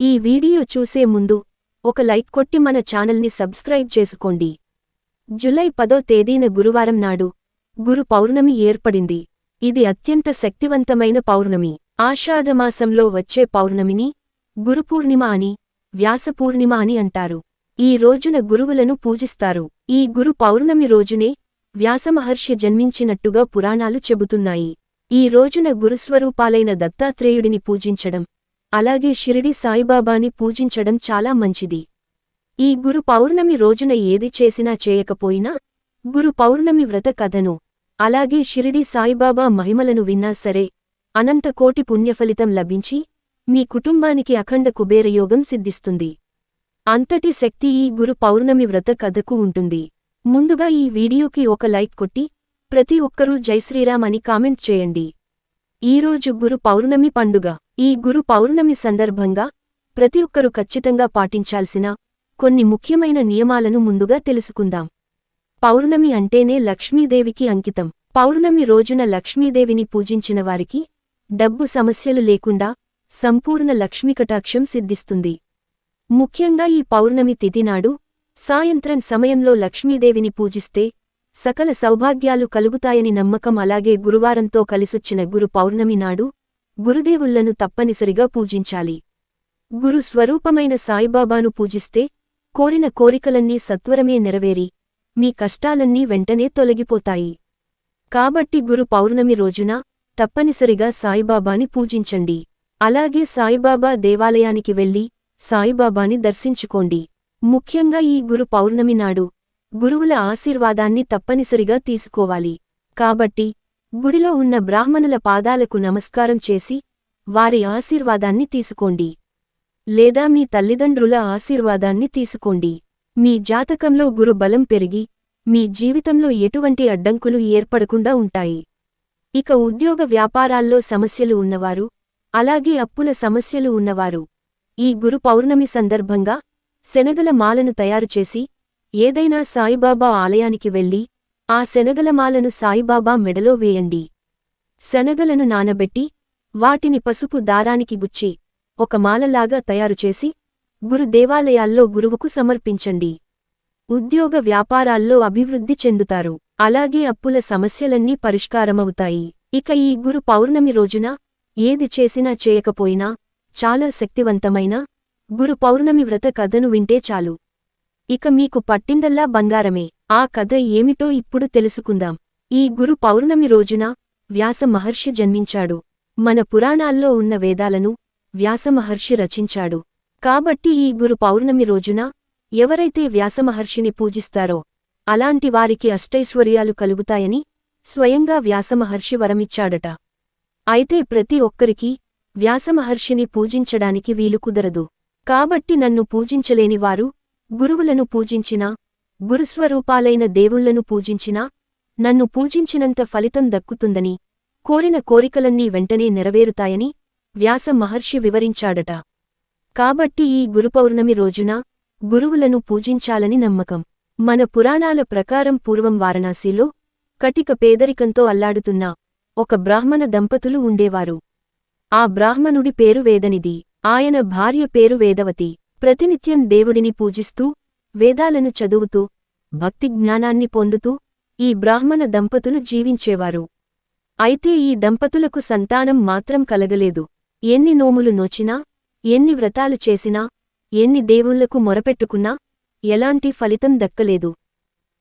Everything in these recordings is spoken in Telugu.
ఈ వీడియో చూసే ముందు ఒక లైక్ కొట్టి మన ఛానల్ని సబ్స్క్రైబ్ చేసుకోండి. జులై పదో తేదీన గురువారం నాడు గురు పౌర్ణమి ఏర్పడింది. ఇది అత్యంత శక్తివంతమైన పౌర్ణమి. ఆషాఢమాసంలో వచ్చే పౌర్ణమిని గురుపూర్ణిమ అని వ్యాసపూర్ణిమ అని అంటారు. ఈ రోజున గురువులను పూజిస్తారు. ఈ గురు పౌర్ణమి రోజునే వ్యాసమహర్షి జన్మించినట్టుగా పురాణాలు చెబుతున్నాయి. ఈ రోజున గురుస్వరూపాలైన దత్తాత్రేయుడిని పూజించడం అలాగే షిరిడి సాయిబాబాని పూజించడం చాలా మంచిది. ఈ గురు పౌర్ణమి రోజున ఏది చేసినా చేయకపోయినా గురు పౌర్ణమి వ్రత కథను అలాగే షిరిడి సాయిబాబా మహిమలను విన్నా సరే అనంతకోటి పుణ్యఫలితం లభించి మీ కుటుంబానికి అఖండ కుబేరయోగం సిద్ధిస్తుంది. అంతటి శక్తి ఈ గురు పౌర్ణమి వ్రత కథకు ఉంటుంది. ముందుగా ఈ వీడియోకి ఒక లైక్ కొట్టి ప్రతి ఒక్కరూ జై శ్రీరామ్ అని కామెంట్ చేయండి. ఈరోజు గురు పౌర్ణమి పండుగ. ఈ గురు పౌర్ణమి సందర్భంగా ప్రతి ఒక్కరూ ఖచ్చితంగా పాటించాల్సిన కొన్ని ముఖ్యమైన నియమాలను ముందుగా తెలుసుకుందాం. పౌర్ణమి అంటేనే లక్ష్మీదేవికి అంకితం. పౌర్ణమి రోజున లక్ష్మీదేవిని పూజించిన వారికి డబ్బు సమస్యలు లేకుండా సంపూర్ణ లక్ష్మీకటాక్షం సిద్ధిస్తుంది. ముఖ్యంగా ఈ పౌర్ణమి తిథి నాడు సాయంత్రం సమయంలో లక్ష్మీదేవిని పూజిస్తే సకల సౌభాగ్యాలు కలుగుతాయని నమ్మకం అలాగే గురువారంతో కలిసొచ్చిన గురు పౌర్ణమి నాడు గురుదేవుళ్ళను తప్పనిసరిగా పూజించాలి. గురు స్వరూపమైన సాయిబాబాను పూజిస్తే కోరిన కోరికలన్నీ సత్వరమే నెరవేరి మీ కష్టాలన్నీ వెంటనే తొలగిపోతాయి. కాబట్టి గురు పౌర్ణమి రోజున తప్పనిసరిగా సాయిబాబాని పూజించండి. అలాగే సాయిబాబా దేవాలయానికి వెళ్ళి సాయిబాబాని దర్శించుకోండి. ముఖ్యంగా ఈ గురు పౌర్ణమి నాడు గురువుల ఆశీర్వాదాన్ని తప్పనిసరిగా తీసుకోవాలి. కాబట్టి గుడిలో ఉన్న బ్రాహ్మణుల పాదాలకు నమస్కారం చేసి వారి ఆశీర్వాదాన్ని తీసుకోండి. లేదా మీ తల్లిదండ్రుల ఆశీర్వాదాన్ని తీసుకోండి. మీ జాతకంలో గురు బలం పెరిగి మీ జీవితంలో ఎటువంటి అడ్డంకులు ఏర్పడకుండా ఉంటాయి. ఇక ఉద్యోగ వ్యాపారాల్లో సమస్యలు ఉన్నవారు అలాగే అప్పుల సమస్యలు ఉన్నవారు ఈ గురు పౌర్ణమి సందర్భంగా శనగల మాలను తయారుచేసి ఏదైనా సాయిబాబా ఆలయానికి వెళ్ళి ఆ శనగలమాలను సాయిబాబా మెడలో వేయండి. శనగలను నానబెట్టి వాటిని పసుపు దారానికి గుచ్చి ఒక మాలలాగా తయారుచేసి గురు దేవాలయాల్లో గురువుకు సమర్పించండి. ఉద్యోగ వ్యాపారాల్లో అభివృద్ధి చెందుతారు. అలాగే అప్పుల సమస్యలన్నీ పరిష్కారమవుతాయి. ఇక ఈ గురు పౌర్ణమి రోజున ఏది చేసినా చేయకపోయినా చాలా శక్తివంతమైన గురు పౌర్ణమి వ్రత కథను వింటే చాలు. ఇక మీకు పట్టిందల్లా బంగారమే. ఆ కథ ఏమిటో ఇప్పుడు తెలుసుకుందాం. ఈ గురు పౌర్ణమి రోజున వ్యాస మహర్షి జన్మించాడు. మన పురాణాల్లో ఉన్న వేదాలను వ్యాసమహర్షి రచించాడు. కాబట్టి ఈ గురు పౌర్ణమి రోజున ఎవరైతే వ్యాసమహర్షిని పూజిస్తారో అలాంటి వారికి అష్టైశ్వర్యాలు కలుగుతాయని స్వయంగా వ్యాసమహర్షి వరమిచ్చాడట. అయితే ప్రతి ఒక్కరికీ వ్యాసమహర్షిని పూజించడానికి వీలు కుదరదు. కాబట్టి నన్ను పూజించలేని వారు గురువులను పూజించినా గురుస్వరూపాలైన దేవుళ్ళను పూజించినా నన్ను పూజించినంత ఫలితం దక్కుతుందని కోరిన కోరికలన్నీ వెంటనే నెరవేరుతాయని వ్యాస మహర్షి వివరించాడట. కాబట్టి ఈ గురుపౌర్ణమి రోజున గురువులను పూజించాలని నమ్మకం. మన పురాణాల ప్రకారం పూర్వం వారణాసిలో కటిక పేదరికంతో అల్లాడుతున్న ఒక బ్రాహ్మణ దంపతులు ఉండేవారు. ఆ బ్రాహ్మణుడి పేరు వేదనిది ఆయన భార్య పేరు వేదవతి. ప్రతినిత్యం దేవుడిని పూజిస్తూ వేదాలను చదువుతూ భక్తి జ్ఞానాన్ని పొందుతూ ఈ బ్రాహ్మణ దంపతులు జీవించేవారు. అయితే ఈ దంపతులకు సంతానం మాత్రం కలగలేదు. ఎన్ని నోములు నోచినా ఎన్ని వ్రతాలు చేసినా ఎన్ని దేవుళ్ళకు మొరపెట్టుకున్నా ఎలాంటి ఫలితం దక్కలేదు.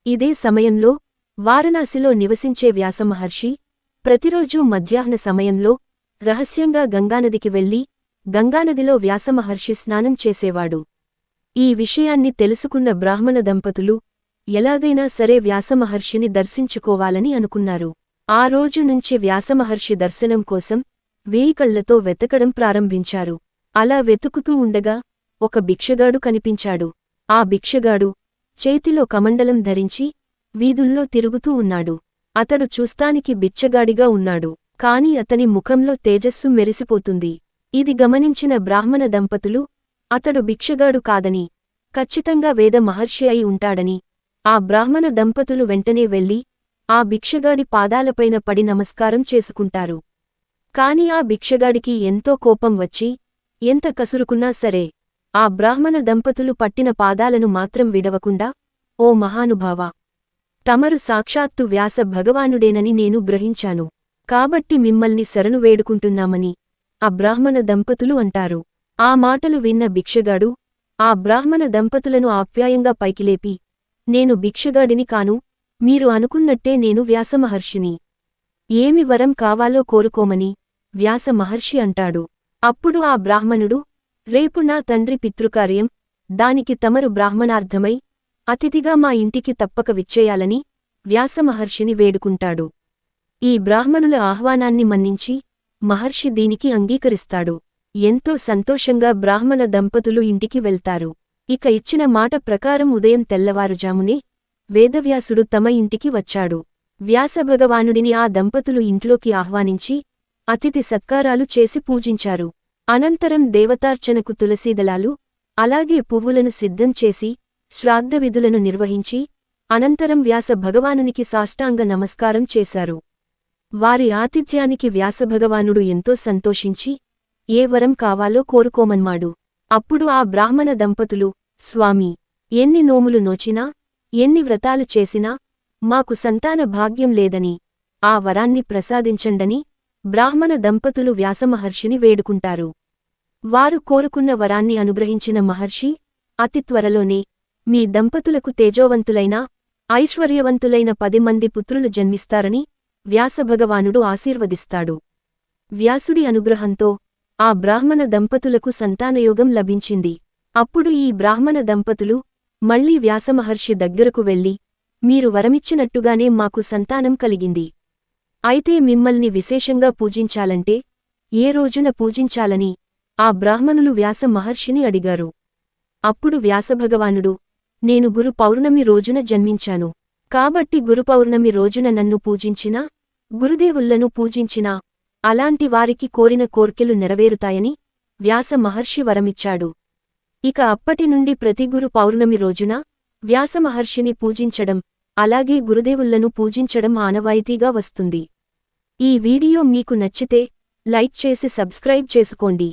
ఇదే సమయంలో వారణాసిలో నివసించే వ్యాసమహర్షి ప్రతిరోజూ మధ్యాహ్న సమయంలో రహస్యంగా గంగానదికి వెళ్ళి గంగానదిలో వ్యాసమహర్షి స్నానం చేసేవాడు. ఈ విషయాన్ని తెలుసుకున్న బ్రాహ్మణ దంపతులు ఎలాగైనా సరే వ్యాసమహర్షిని దర్శించుకోవాలని అనుకున్నారు. ఆ రోజు నుంచి వ్యాసమహర్షి దర్శనం కోసం వేయికళ్ళతో వెతకడం ప్రారంభించారు. అలా వెతుకుతూ ఉండగా ఒక భిక్షగాడు కనిపించాడు. ఆ భిక్షగాడు చేతిలో కమండలం ధరించి వీధుల్లో తిరుగుతూ ఉన్నాడు. అతడు చూస్తానికి బిచ్చగాడిగా ఉన్నాడు కాని అతని ముఖంలో తేజస్సు మెరిసిపోతుంది. ఇది గమనించిన బ్రాహ్మణ దంపతులు అతడు భిక్షగాడు కాదని ఖచ్చితంగా వేద మహర్షి అయి ఉంటాడని ఆ బ్రాహ్మణ దంపతులు వెంటనే వెళ్ళి ఆ భిక్షగాడి పాదాలపైన పడి నమస్కారం చేసుకుంటారు. కాని ఆ భిక్షగాడికి ఎంతో కోపం వచ్చి ఎంత కసురుకున్నా సరే ఆ బ్రాహ్మణ దంపతులు పట్టిన పాదాలను మాత్రం విడవకుండా ఓ మహానుభావా! తమరు సాక్షాత్తు వ్యాస భగవానుడేనని నేను గ్రహించాను. కాబట్టి మిమ్మల్ని శరణు వేడుకుంటున్నామని ఆ బ్రాహ్మణ దంపతులు అంటారు. ఆ మాటలు విన్న భిక్షగాడు ఆ బ్రాహ్మణ దంపతులను ఆప్యాయంగా పైకిలేపి నేను భిక్షగాడిని కాను మీరు అనుకున్నట్టే నేను వ్యాసమహర్షిని. ఏమి వరం కావాలో కోరుకోమని వ్యాస మహర్షి అంటాడు. అప్పుడు ఆ బ్రాహ్మణుడు రేపు నా తండ్రి పితృకార్యం దానికి తమరు బ్రాహ్మణార్థమై అతిథిగా మా ఇంటికి తప్పక విచ్చేయాలని వ్యాసమహర్షిని వేడుకుంటాడు. ఈ బ్రాహ్మణుల ఆహ్వానాన్ని మన్నించి మహర్షి దీనికి అంగీకరిస్తాడు. ఎంతో సంతోషంగా బ్రాహ్మణ దంపతులు ఇంటికి వెళ్తారు. ఇక ఇచ్చిన మాట ప్రకారం ఉదయం తెల్లవారుజామునే వేదవ్యాసుడు తమ ఇంటికి వచ్చాడు. వ్యాసభగవానుడిని ఆ దంపతులు ఇంట్లోకి ఆహ్వానించి అతిథి సత్కారాలు చేసి పూజించారు. అనంతరం దేవతార్చనకు తులసీదళాలు అలాగే పువ్వులను సిద్ధం చేసి శ్రాద్ధవిధులను నిర్వహించి అనంతరం వ్యాస భగవానునికి సాష్టాంగ నమస్కారం చేశారు. వారి ఆతిథ్యానికి వ్యాసభగవానుడు ఎంతో సంతోషించి ఏ వరం కావాలో కోరుకోమన్మాడు అప్పుడు ఆ బ్రాహ్మణ దంపతులు స్వామి ఎన్ని నోములు నోచినా ఎన్ని వ్రతాలు చేసినా మాకు సంతాన భాగ్యం లేదని ఆ వరాన్ని ప్రసాదించండని బ్రాహ్మణ దంపతులు వ్యాసమహర్షిని వేడుకుంటారు. వారు కోరుకున్న వరాన్ని అనుగ్రహించిన మహర్షి అతి త్వరలోనే మీ దంపతులకు తేజోవంతులైన ఐశ్వర్యవంతులైన పది మంది పుత్రులు జన్మిస్తారని వ్యాసభగవానుడు ఆశీర్వదిస్తాడు. వ్యాసుడి అనుగ్రహంతో ఆ బ్రాహ్మణ దంపతులకు సంతానయోగం లభించింది. అప్పుడు ఈ బ్రాహ్మణ దంపతులు మళ్ళీ వ్యాసమహర్షి దగ్గరకు వెళ్ళి మీరు వరమిచ్చినట్టుగానే మాకు సంతానం కలిగింది. అయితే మిమ్మల్ని విశేషంగా పూజించాలంటే ఏ రోజున పూజించాలని ఆ బ్రాహ్మణులు వ్యాస మహర్షిని అడిగారు. అప్పుడు వ్యాసభగవానుడు నేను గురు పౌర్ణమి రోజున జన్మించాను. కాబట్టి గురుపౌర్ణమి రోజున నన్ను పూజించినా గురుదేవుళ్ళను పూజించినా అలాంటి వారికి కోరిన కోర్కెలు నెరవేరుతాయని వ్యాస మహర్షి వరమిచ్చాడు. ఇక అప్పటి నుండి ప్రతి గురు పౌర్ణమి రోజున వ్యాసమహర్షిని పూజించడం అలాగే గురుదేవుళ్ళను పూజించడం ఆనవాయితీగా వస్తుంది. ఈ వీడియో మీకు నచ్చితే లైక్ చేసి సబ్స్క్రైబ్ చేసుకోండి.